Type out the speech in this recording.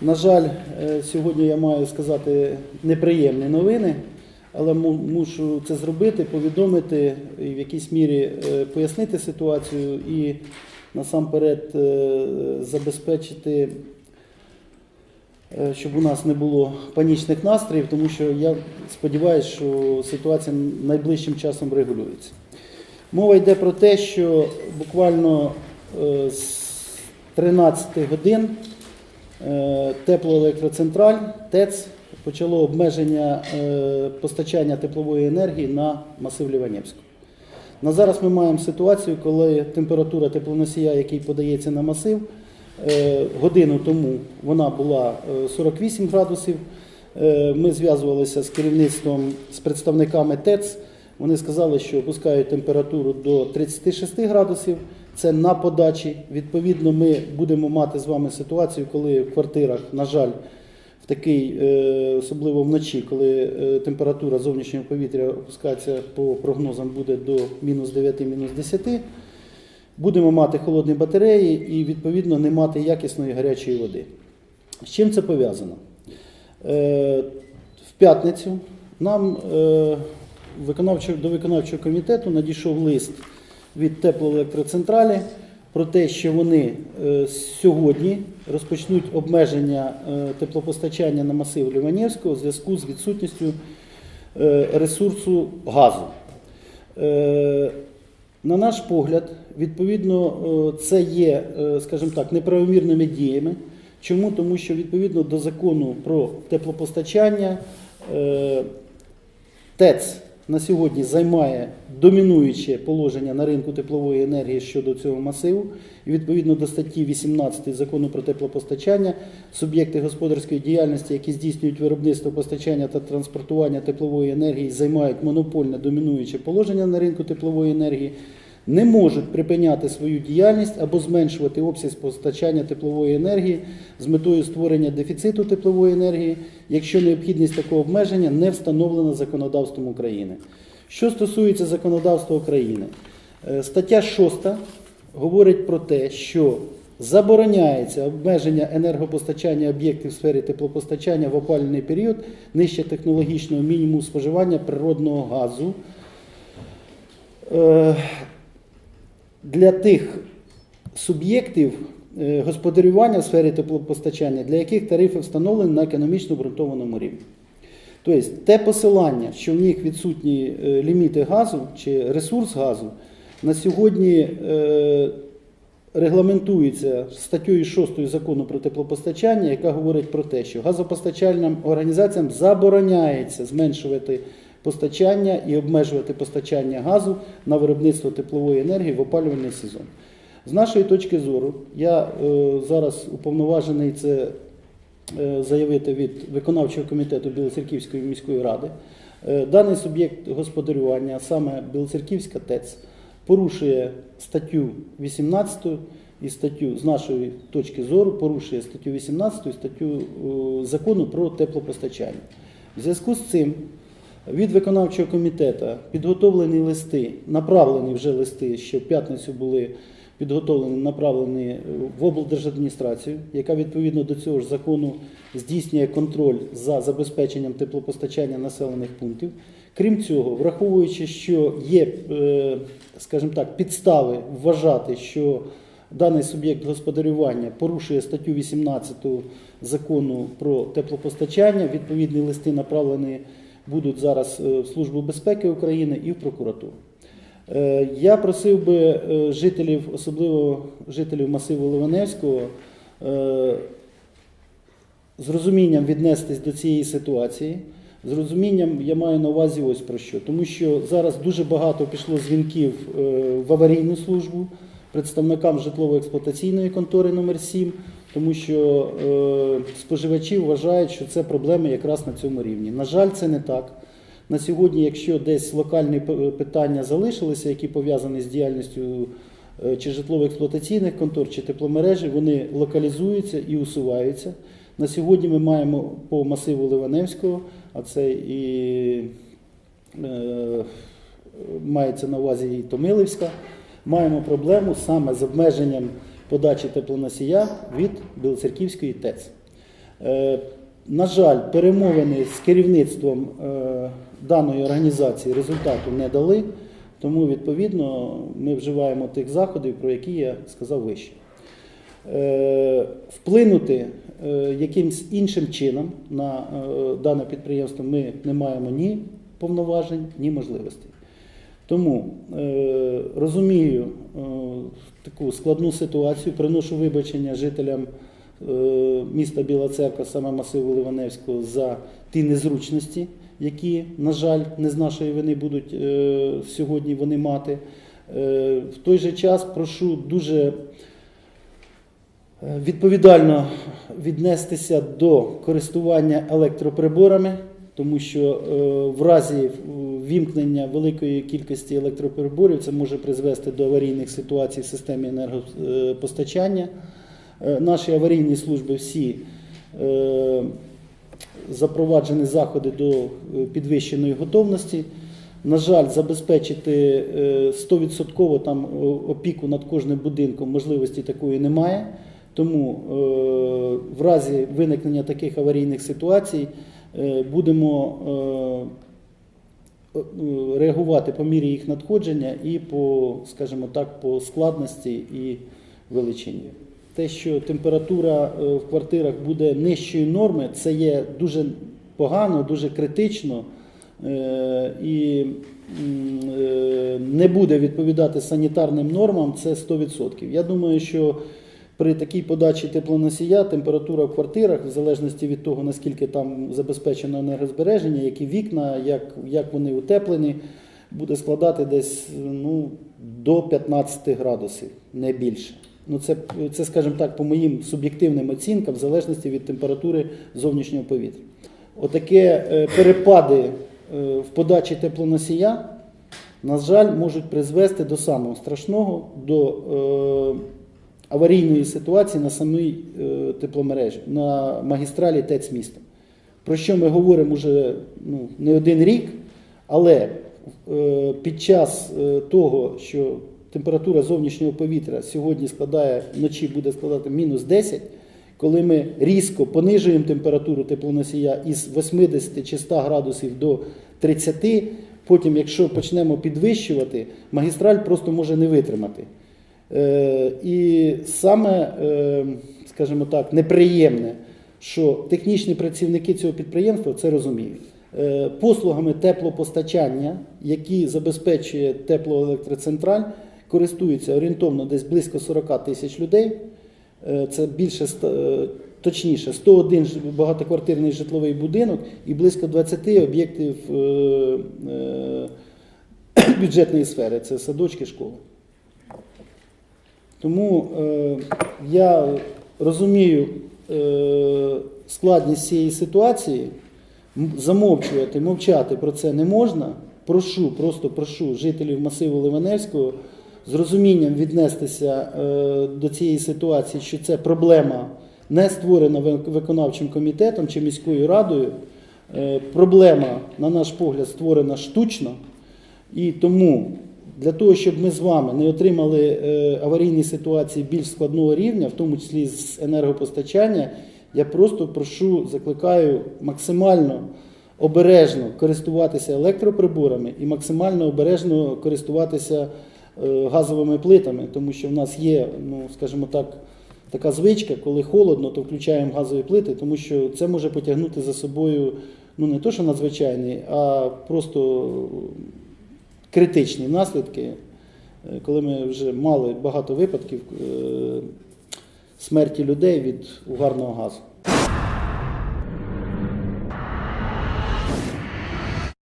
На жаль, е, сьогодні я маю сказати неприємні новини, але мушу це зробити, повідомити і в якійсь мірі е, пояснити ситуацію і насамперед е, забезпечити, щоб у нас не було панічних настроїв, тому що я сподіваюся, що ситуація найближчим часом регулюється. Мова йде про те, що буквально з 13 годин теплоелектроцентраль ТЕЦ почало обмеження е, постачання теплової енергії на масив Ліванівського. На зараз ми маємо ситуацію, коли температура теплоносія, який подається на масив, е, годину тому вона була е, 48 градусів. Е, Ми зв'язувалися з керівництвом, з представниками ТЕЦ. Вони сказали, що опускають температуру до 36 градусів. Це на подачі. Відповідно, ми будемо мати з вами ситуацію, коли в квартирах, на жаль, в такий, е, особливо вночі, коли е, температура зовнішнього повітря опускається по прогнозам буде до мінус 9, мінус 10, будемо мати холодні батареї і відповідно не мати якісної гарячої води. З чим це пов'язано? Е, В п'ятницю нам до виконавчого комітету надійшов лист від теплоелектроцентралі про те, що вони е, сьогодні розпочнуть обмеження е, теплопостачання на масив Ліванівського у зв'язку з відсутністю е, ресурсу газу. На наш погляд, відповідно, це є, скажімо так, неправомірними діями. Чому? Тому що відповідно до закону про теплопостачання ТЕЦ на сьогодні займає домінуюче положення на ринку теплової енергії щодо цього масиву. І відповідно до статті 18 закону про теплопостачання суб'єкти господарської діяльності, які здійснюють виробництво постачання та транспортування теплової енергії, займають монопольне домінуюче положення на ринку теплової енергії. Не можуть припиняти свою діяльність або зменшувати обсяг постачання теплової енергії з метою створення дефіциту теплової енергії, якщо необхідність такого обмеження не встановлена законодавством України. Що стосується законодавства України, е, стаття 6 говорить про те, що забороняється обмеження енергопостачання об'єктів в сфері теплопостачання в опалювальний період нижче технологічного мінімуму споживання природного газу. Для тих суб'єктів е, господарювання в сфері теплопостачання, для яких тарифи встановлені на економічно обґрунтованому рівні. Тобто те посилання, що в них відсутні е, ліміти газу чи ресурс газу, на сьогодні е, регламентується статтею 6 закону про теплопостачання, яка говорить про те, що газопостачальним організаціям забороняється зменшувати постачання і обмежувати постачання газу на виробництво теплової енергії в опалювальний сезон. З нашої точки зору, я е, зараз уповноважений це е, заявити від виконавчого комітету Білоцерківської міської ради. Е, Даний суб'єкт господарювання, саме Білоцерківська ТЕЦ, порушує статтю 18 і статтю, з нашої точки зору, порушує статтю 18 і статтю закону про теплопостачання. В зв'язку з цим від виконавчого комітету підготовлені листи, направлені вже листи, що в п'ятницю були підготовлені, направлені в облдержадміністрацію, яка відповідно до цього ж закону здійснює контроль за забезпеченням теплопостачання населених пунктів. Крім цього, враховуючи, що є, е, скажімо так, підстави вважати, що даний суб'єкт господарювання порушує статтю 18 закону про теплопостачання, відповідні листи направлені будуть зараз е, в Службу безпеки України і в прокуратуру. Е, Я просив би е, жителів, особливо жителів масиву Ливаневського, з розумінням віднестись до цієї ситуації. З розумінням я маю на увазі ось про що. Тому що зараз дуже багато пішло дзвінків в аварійну службу представникам житлово-експлуатаційної контори номер 7 тому що е, споживачі вважають, що це проблеми якраз на цьому рівні. На жаль, це не так. На сьогодні, якщо десь локальні питання залишилися, які пов'язані з діяльністю е, чи житлово-експлуатаційних контор, чи тепломережі, вони локалізуються і усуваються. На сьогодні ми маємо по масиву Ливаневського, а це і е, мається на увазі і Томилівська, маємо проблему саме з обмеженням подачі теплоносія від Білоцерківської ТЕЦ. Е, На жаль, перемовини з керівництвом е, даної організації результату не дали, тому відповідно ми вживаємо тих заходів, про які я сказав вище. Е, Вплинути якимсь іншим чином на дане підприємство ми не маємо ні повноважень, ні можливостей. Тому е, розумію е, таку складну ситуацію, приношу вибачення жителям е, міста Біла Церква, саме масиву Ливаневського, за ті незручності, які, на жаль, не з нашої вини будуть е, сьогодні вони мати. Е, в той же час прошу дуже е, відповідально віднестися до користування електроприборами, тому що е, в разі вімкнення великої кількості електроприборів це може призвести до аварійних ситуацій в системі енергопостачання. Е, Наші аварійні служби всі е, запроваджені заходи до е, підвищеної готовності. На жаль, забезпечити е, 100% там опіку над кожним будинком можливості такої немає. Тому в разі виникнення таких аварійних ситуацій будемо реагувати по мірі їх надходження і по, скажімо так, по складності і величині. Те, що температура е, в квартирах буде нижчої норми, це є дуже погано, дуже критично е, і е, не буде відповідати санітарним нормам, це 100%. Я думаю, що при такій подачі теплоносія температура в квартирах, в залежності від того, наскільки там забезпечено енергозбереження, які вікна, як, як вони утеплені, буде складати десь ну, до 15 градусів, не більше. Ну, це, це, скажімо так, по моїм суб'єктивним оцінкам, в залежності від температури зовнішнього повітря. Отаке е, перепади е, в подачі теплоносія, на жаль, можуть призвести до самого страшного, до е, аварійної ситуації на самій е, тепломережі, на магістралі ТЕЦ міста. Про що ми говоримо вже ну, не один рік, але е, під час е, того, що температура зовнішнього повітря сьогодні складає, вночі буде складати мінус 10, коли ми різко понижуємо температуру теплоносія із 80 чи 100 градусів до 30, потім, якщо почнемо підвищувати, магістраль просто може не витримати. Е, І саме, е, скажімо так, неприємне, що технічні працівники цього підприємства це розуміють. Е, Послугами теплопостачання, які забезпечує теплоелектроцентраль, користуються орієнтовно десь близько 40 тисяч людей. Це більше точніше 101 багатоквартирний житловий будинок і близько 20 об'єктів бюджетної сфери. Це садочки, школи. Тому е, я розумію е, складність цієї ситуації. Замовчувати, мовчати про це не можна. Прошу, просто прошу жителів масиву Ливаневського з розумінням віднестися е, до цієї ситуації, що це проблема не створена виконавчим комітетом чи міською радою. Е, проблема, на наш погляд, створена штучно. І тому для того, щоб ми з вами не отримали е, аварійні ситуації більш складного рівня, в тому числі з енергопостачання, я просто прошу, закликаю максимально обережно користуватися електроприборами і максимально обережно користуватися е, газовими плитами, тому що в нас є, ну скажімо так, така звичка, коли холодно, то включаємо газові плити, тому що це може потягнути за собою ну не то, що надзвичайний, а просто критичні наслідки, е, коли ми вже мали багато випадків е, смерті людей від угарного газу.